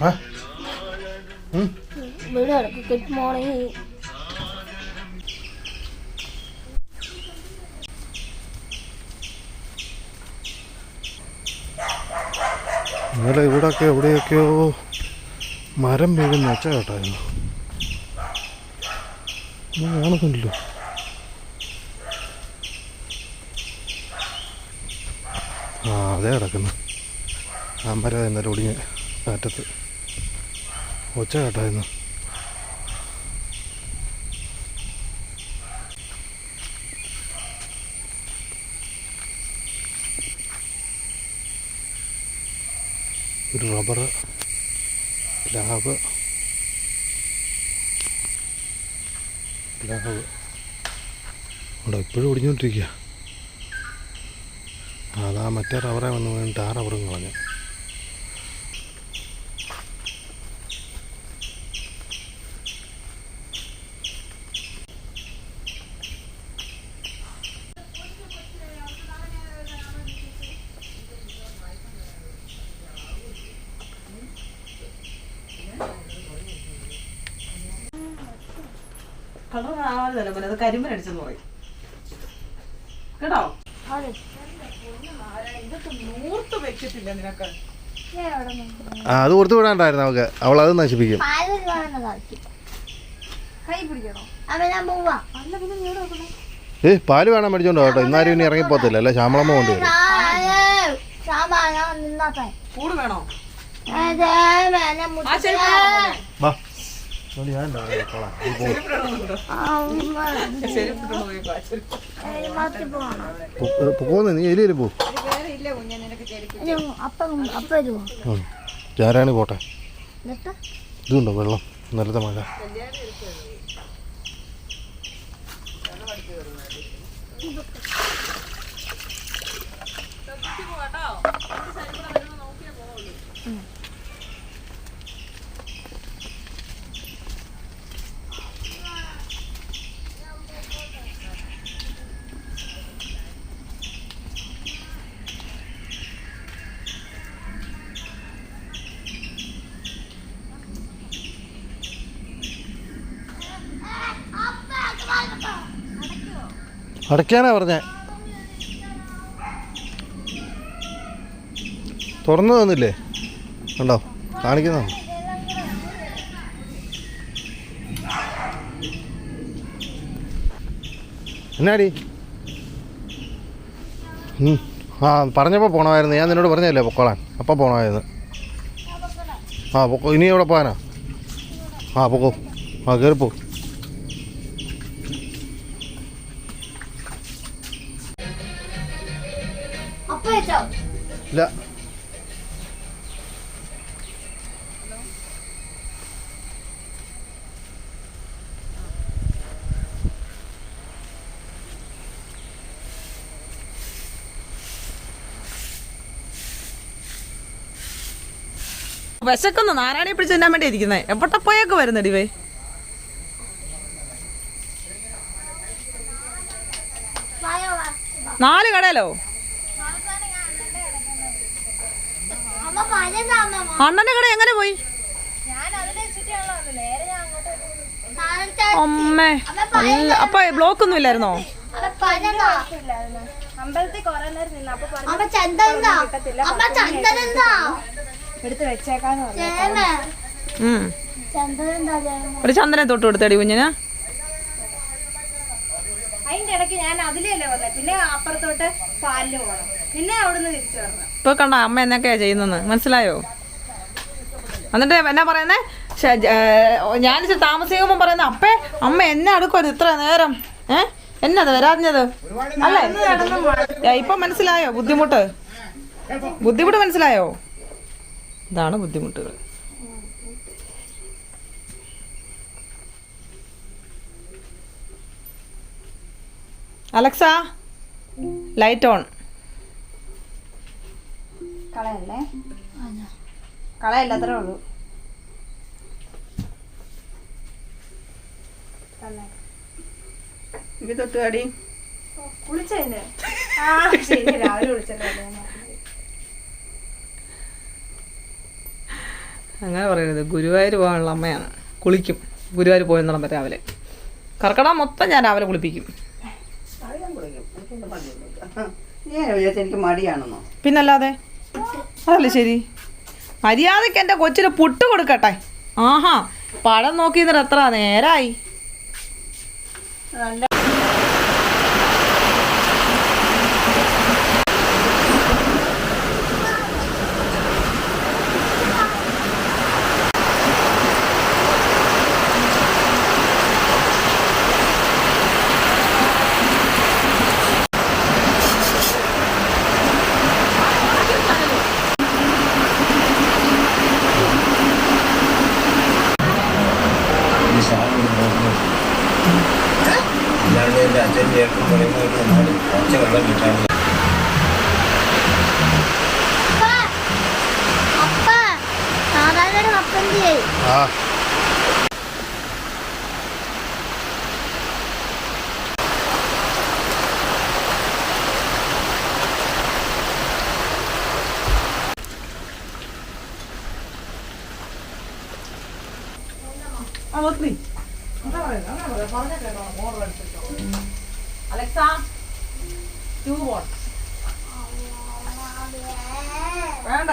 hả ừ? bữa giờ là cái mò này ഇന്നലെ ഇവിടെയൊക്കെ എവിടെയൊക്കെയോ മരം വീഴുന്ന ഒച്ച കേട്ടായിരുന്നു. ഒന്നും കാണുന്നില്ലല്ലോ. ആ അതേ കിടക്കുന്നു. ആ മരം ഇന്നലെ ഒടിഞ്ഞ് കാറ്റത്ത്. ഒച്ച കേട്ടായിരുന്നു. ഒരു റബ്ബർ പ്ലാവ് പ്ലാവ്. അവിടെ ഇപ്പോഴും ഒടിഞ്ഞുകൊണ്ടിരിക്കുക അതാ മറ്റേ റബ്ബറെ വന്ന് വീണിട്ട് ആ റബ്ബറും കളഞ്ഞു. കളർ ആവാതെ പോലെ അത് കരിമ്പൻ അടിച്ചെന്ന് പറയും കേട്ടോ ആ അത് കൊടുത്തു വിടാണ്ടായിരുന്നു നമുക്ക്. അവൾ അത് നശിപ്പിക്കും. എവിടെ പാൽ വേണം മേടിച്ചോണ്ടോ കേട്ടോ ഇന്നാരും ഇനി ഇറങ്ങിപ്പോത്തില്ല അല്ലെ? ശ്യാമളമ്മ കൊണ്ടുവരും? വാ. പോന്ന് നീ എലിയിൽ പോ. ചാരാണി പോട്ടെ. ഇതുണ്ടോ വെള്ളം? ഇന്നലത്തെ മഴ. അടയ്ക്കാനാ പറഞ്ഞേ. തുറന്നു തന്നില്ലേ? ഉണ്ടോ കാണിക്കുന്ന? എന്നാടി. ആ പറഞ്ഞപ്പോൾ പോകണമായിരുന്നു ഞാൻ നിന്നോട് പറഞ്ഞല്ലേ പൊക്കോളാൻ? അപ്പം പോകണമായിരുന്നു ആ പൊക്കോ. ഇനി എവിടെ പോകാനാ? ആ പൊക്കോ. ആ കയറിപ്പോ ഇല്ല വിശക്കുന്നു. നാരായണി പിടിച്ച് തിന്നാൻ വേണ്ടി ഇരിക്കുന്നേ. എവിടെ പോയൊക്കെ വരുന്നടി വേ? നാല് കടയിലോ അമ്മ പഴയതാ അമ്മ അണ്ണന്റെ കട എങ്ങനെ പോയി? ഞാൻ അതിനെ ചുറ്റിയാണല്ലോ നേരെ ഞാൻ അങ്ങോട്ട് അമ്മേ അല്ല അപ്പൊ ബ്ലോക്ക് ഒന്നും ഇല്ലായിരുന്നോ? അമ്പലത്തിൽ കുറെ നേരം നിന്ന്. അപ്പൊ പറഞ്ഞു അമ്മ ചന്ദനെന്താ അമ്മ ചന്ദനെന്താ എടുത്ത് വെച്ചേക്കാന്ന് പറഞ്ഞു. ഒരു ചന്ദനെ തൊട്ട് കൊടുത്തടി കുഞ്ഞിന്. ഞാൻ അതിലല്ലേ വന്നത് പിന്നെ അപ്പുറത്തോട്ട് പാലിന് പോകണം പിന്നെ അവിടുന്ന് തിരിച്ചു വരണം. ഇപ്പൊ കണ്ട അമ്മ എന്നൊക്കെയാ ചെയ്യുന്നത് മനസ്സിലായോ? എന്നിട്ട് എന്നാ പറയുന്നേ? ഞാൻ താമസിക്കുമ്പോ പറയുന്ന അപ്പേ അമ്മ എന്നെ അടുക്കരുത് ഇത്ര നേരം. ഏ എന്നത് വരാഞ്ഞത്? അല്ലേ? ഇപ്പൊ മനസ്സിലായോ ബുദ്ധിമുട്ട്? ബുദ്ധിമുട്ട് മനസ്സിലായോ? ഇതാണ് ബുദ്ധിമുട്ടുകൾ. അലക്സ ലൈറ്റ് ഓൺ കളയല്ലേ? കളയല്ല അത്രേ ഉള്ളൂ. ഇത് തൊട്ട് ആ ശരി രാവിലെ വിളിച്ചല്ലോ അങ്ങനെ പറയരുത്. ഗുരുവായൂർ പോകാനുള്ള അമ്മയാണ്. കുളിക്കും. ഗുരുവായൂർ പോയെന്നിടം രാവിലെ. കർക്കിടക മൊത്തം ഞാൻ രാവിലെ കുളിപ്പിക്കും. എനിക്ക് മടിയാണെന്നോ. പിന്നല്ലാതെ? അതല്ലേ ശരി. മര്യാദയ്ക്ക് എന്റെ കൊച്ചിന് പുട്ട് കൊടുക്കട്ടെ. ആഹാ പടം നോക്കി എത്ര നേരായി. അല്ലാണ്ട് എന്റെ അച്ഛൻ ചേർക്കും പറയുമ്പോൾ കുറച്ച് വെള്ളം കിട്ടാൻ അപ്പ ആ അലക്സ ടു വാട്ട്സ് വേണ്ട.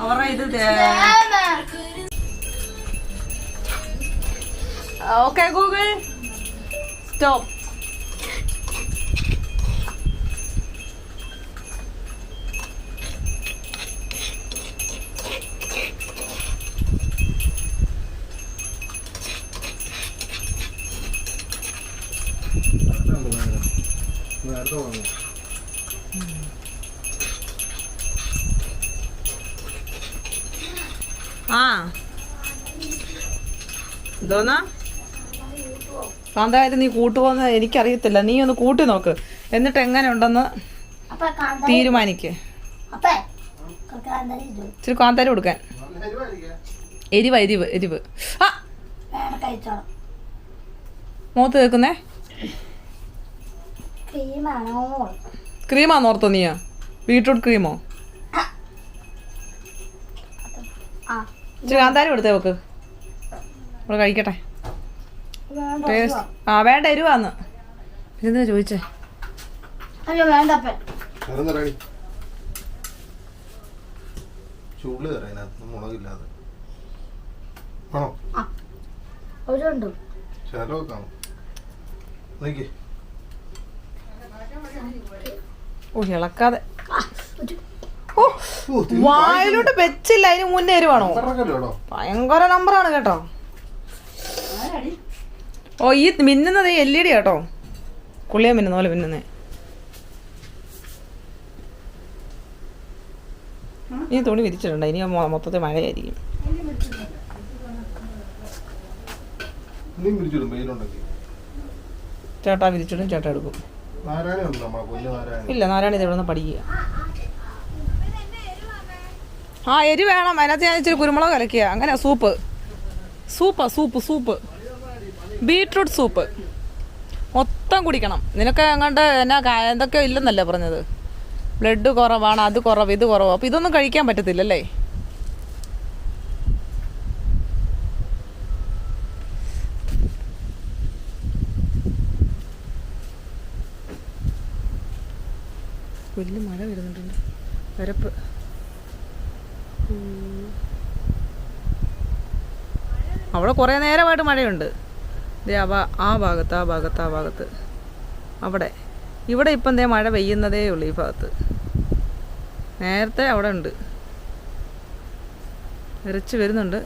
അവരുടെ ഇത് ഓക്കെ ഗൂഗിൾ സ്റ്റോപ്പ് നേരത്തെ പറഞ്ഞു ആ എന്തോന്നാ കാന്തായത് നീ കൂട്ടുപോന്ന് എനിക്കറിയത്തില്ല. നീ ഒന്ന് കൂട്ടി നോക്ക്. എന്നിട്ട് എങ്ങനെ ഉണ്ടെന്ന് തീരുമാനിക്ക്. ഇച്ചിരി കാന്താരി കൊടുക്കാൻ. എരിവ് എരിവ് എരിവ്. ആ! വേണം കേൾക്കുന്നേ? ക്രീമാണോ? ക്രീമാന്ന് ഓർത്തോ നീയാ? ബീട്രൂട്ട് ക്രീമോ? ഇച്ചിരി കാന്താരി കൊടുത്തേ നോക്ക് നമ്മൾ കഴിക്കട്ടെ. ടേസ്റ്റ്. ആ വേണ്ട എരിവാന്ന്. ഇതെന്താ ചോദിച്ചേ? അയ്യോ വേണ്ട മുളകില്ലാതെ. ആണോ? ഓ ഇളക്കാതെ. ഓ വായിലോട്ട് വെച്ചില്ല അതിന് മുന്നേ വരുവാണോ ഭയങ്കര നമ്പറാണ് കേട്ടോ. ഓ ഈ മിന്നുന്നത് എൽ ഇ ഡി കേട്ടോ കുളിയാൻ മിന്നുന്ന പോലെ മിന്നുന്നേ. ഇനി തുണി വിരിച്ചിട്ടുണ്ട് ഇനി മൊത്തത്തിൽ മഴയായിരിക്കും. ചേട്ടാ വിരിച്ചിടും ചേട്ടാ എടുക്കും. ഇല്ല നാരായണ ഇത് ഇവിടെ പഠിക്കുക. ആ എരി വേണം. അതിനകത്ത് ഞാൻ ഇച്ചിരി കുരുമുളക് കലക്കുക അങ്ങനെ സൂപ്പ്. സൂപ്പാ സൂപ്പ് സൂപ്പ്. Beetroot soup. മൊത്തം കുടിക്കണം. നിനക്ക് അങ്ങോട്ട് എന്നാ എന്തൊക്കെ എന്തൊക്കെയോ ഇല്ലെന്നല്ലേ പറഞ്ഞത്? ബ്ലഡ് കുറവാണ് അത് കുറവ് ഇത് കുറവ്. അപ്പോൾ ഇതൊന്നും കഴിക്കാൻ പറ്റത്തില്ലല്ലേ? വലിയ മഴ വരുന്നുണ്ട് വരപ്പ്. അവിടെ കുറേ നേരമായിട്ട് മഴയുണ്ട്. ദേ ഭാ- ആ ഭാഗത്ത് ആ ഭാഗത്ത് ആ ഭാഗത്ത്. അവിടെ. ഇവിടെ ഇപ്പം ദേ മഴ പെയ്യുന്നതേ ഉള്ളൂ ഈ ഭാഗത്ത്. നേരത്തെ അവിടെ ഉണ്ട്. ഇരച്ച് വരുന്നുണ്ട്.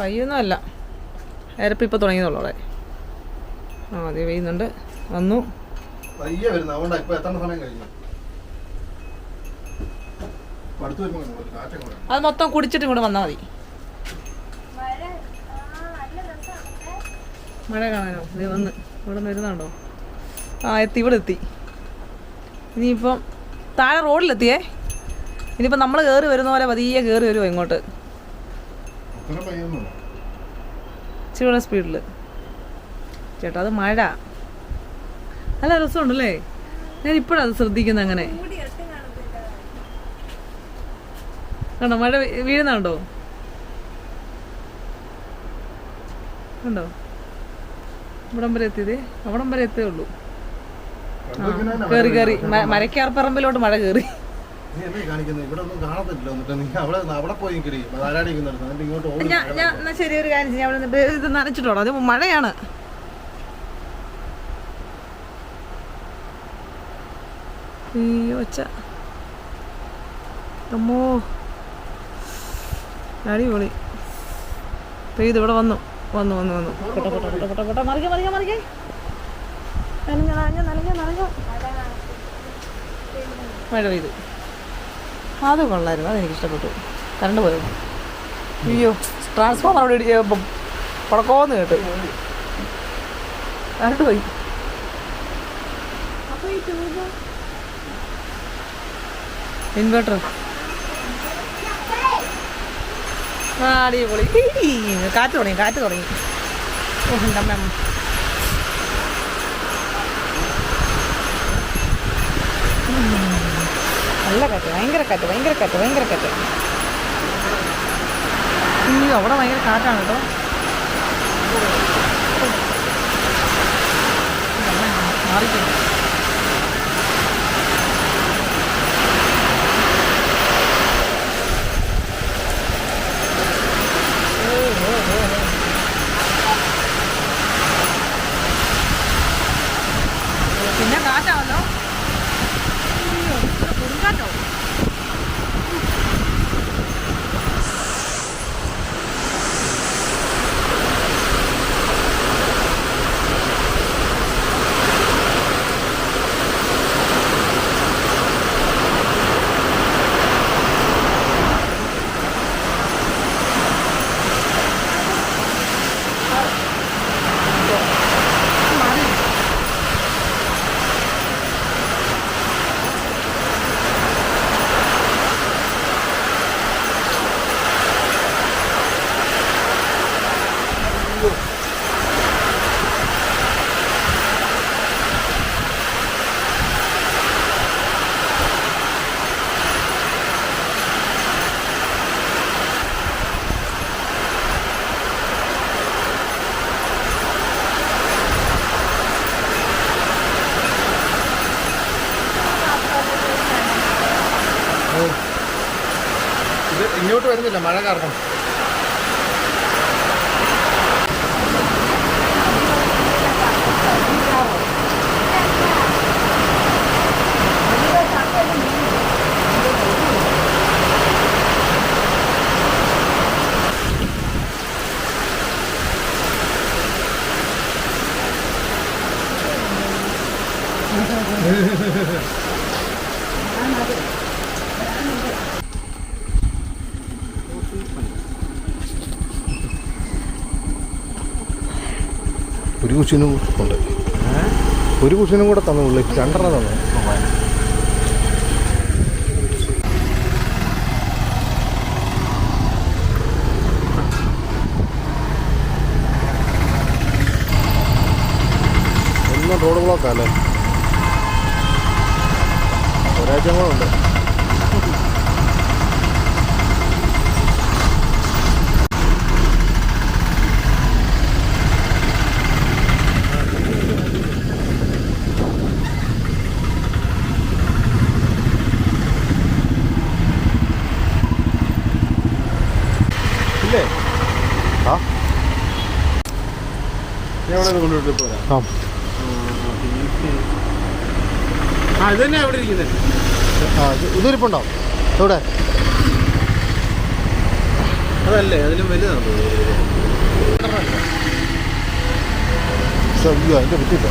പയ്യൊന്നുമല്ല ഇരപ്പ് ഇപ്പോൾ തുടങ്ങിയതുള്ളൂ അവിടെ. ആ അതെ പെയ്യുന്നുണ്ട്. വന്നു. പയ്യ വരുന്നു. അതുകൊണ്ടാണ് എത്ര സമയം കഴിഞ്ഞു ഇപ്പൊ അടുത്ത് വരുമ്പോ ഒരു കാറ്റം കൂടെ അത് മൊത്തം കുടിച്ചിട്ട് ഇങ്ങോട്ട് വന്നാൽ മതി. മഴ ആ നല്ല മഴ കാണാനോ? നീ വന്ന്. ഇവിടെ വരുന്നുണ്ടോ? ആ എത്തി. ഇവിടെ എത്തി. ഇനിയിപ്പം താഴെ റോഡിലെത്തിയേ. ഇനിയിപ്പം നമ്മൾ കയറി വരുന്ന പോലെ പതിയെ കയറി വരുമോ ഇങ്ങോട്ട്? ഇച്ചിരി സ്പീഡിൽ ചേട്ടാ അത് മഴ. നല്ല രസമുണ്ടല്ലേ? ഞാൻ ഇപ്പോഴത് ശ്രദ്ധിക്കുന്നത് അങ്ങനെ. കണ്ടോ മഴ വീഴുന്നുണ്ടോ കണ്ടോ? ഇവിടം വരെ എത്തിയതേ അവിടം വരെ എത്തേ ഉള്ളൂ. കേറി കേറി. മരക്കാർപ്പറമ്പിലോട്ട് മഴ കേറി. ഞാൻ ഞാൻ എന്നാ ശരി ഒരു കാര്യം ചെയ്യാം. അവിടെ ഇത് നനച്ചിട്ടോളാം. അത് മഴയാണ്. ഈ ഒച്ച. അമ്മോ. അടിപൊളി. പെയ്ത് ഇവിടെ വന്നു. വന്നു വന്നു വന്നു. നനഞ്ഞ നനഞ്ഞ നനഞ്ഞ നനഞ്ഞ. മഴ പെയ്തു. അത് കൊള്ളായിരുന്നു. അതെനിക്ക് ഇഷ്ടപ്പെട്ടു. കറണ്ട് പോയോ? അയ്യോ ട്രാൻസ്ഫോമർ അവിടെ പുറക്കോന്ന് കേട്ട്. കറണ്ട് പോയി. ഇൻവെർട്ടർ ആ അടിപൊളി ഹീ, കാറ്റ് തുടങ്ങി കാറ്റ് തുടങ്ങി ഓ എന്റെ അമ്മ ഉം. നല്ല കാറ്റ് ഭയങ്കര കാറ്റ് ഭയങ്കര കാറ്റ് ഭയങ്കര കാറ്റ് അയ്യോ അവിടെ ഭയങ്കര കാറ്റാണ് കേട്ടോ മാറിക്കുന്നു വരുന്നില്ല മഴ കാരണം ഒരു കുഷിനും ഉണ്ട്. ഒരു കുഷിനും കൂടെ തന്നു ഉള്ളു രണ്ടെണ്ണം തന്നു. ഒന്നും റോഡ് ബ്ലോക്കാല്ലേ ഒരാഴ്ച കൂടെ ഉണ്ട് ഇല്ലേ ആ എവിടെ കൊണ്ടുവിട്ട് പോരാ. ആ. ആ ഇത് തന്നെ അവിടെ ഇരിക്കുന്നത് ആ ഇത് ഇതൊരിപ്പുണ്ടോ എവിടെ? അതല്ലേ അതിലും വലുതാണ്? അതിന്റെ പറ്റിയില്ല